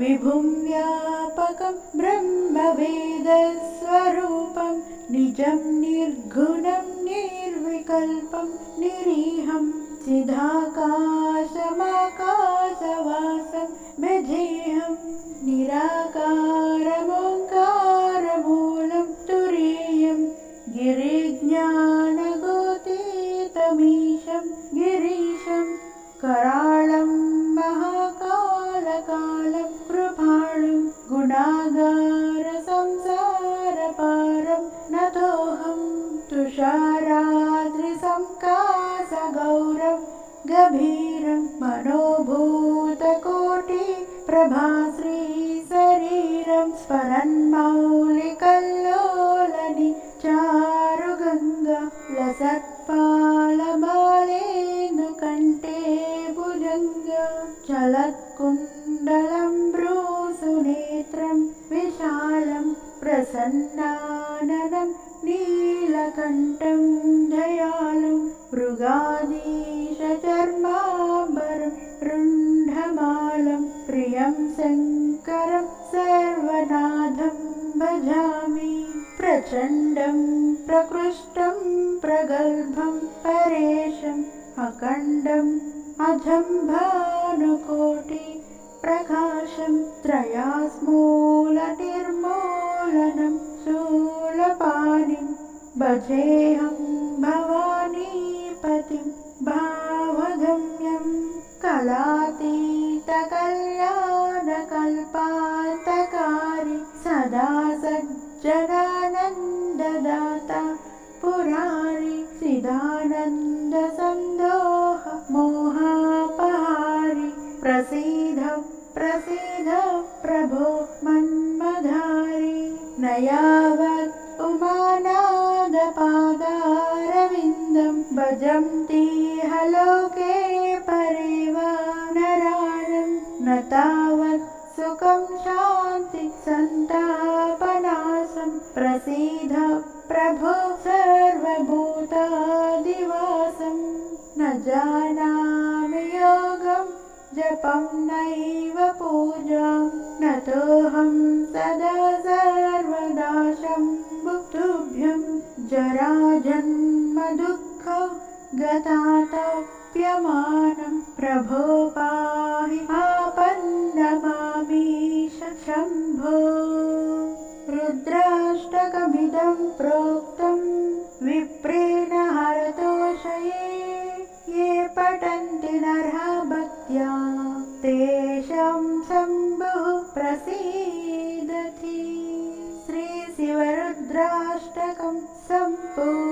विभुं व्यापकं ब्रह्मवेदस्वरूपं निजं निर्गुणं निर्विकल्पं निरीहं चिदाकाशमाकाशवासं मेधेहं निराकारमोङ्कारमूलं तुरीयं गिरिज्ञानगोतीतमीशं गिरीशं कराळं महाकालकालं कृपाणुं गुणागारसंसारपारं नतोऽहं तुषाराद्रिसंकासगौरं गभीरं मनोभूतकोटिप्रभाश्रीशरीरं स्मरन्मौलिकल्लोलनि चारुगङ्गा लसत्पालबालेन्दुकण्ठे भुजङ्ग चलत्कुण्डलं भ्रूसुनेत्रं विशालं प्रसन्नाननं नीलकण्ठं दयालुं मृगाधीशचर्माम्बरं शङ्करं सर्वनाथं भजामि। प्रचण्डं प्रकृष्टं प्रगल्भं परेशम् अखण्डम् अजं भानुकोटि प्रकाशं त्रयास्मूलनिर्मूलनं शूलपाणिं भजेऽहं भवानीपतिं सज्जनानन्ददाता पुरारि चिदानन्दसन्दोह मोहापहारि प्रसीद प्रसीद प्रभो मन्मधारि न यावत् उमानादपादारविन्दं भजन्ति लोके परेव नराणं न तावत् सुखं शान्ति सन्तापनाशं प्रसीद प्रभो सर्वभूतादिवासं। न जानामि योगं जपं नैव पूजां। नतोऽहं सदा सर्वदा शम्भुतुभ्यं जराजन्मदुःख गतातप्यमानं प्रभो पाहि प्रोक्तं विप्रेण हरतोषये ये पठन्ति नरः भक्त्या तेषां शम्भुः प्रसीदति। श्रीशिवरुद्राष्टकं सम्पूर्णम्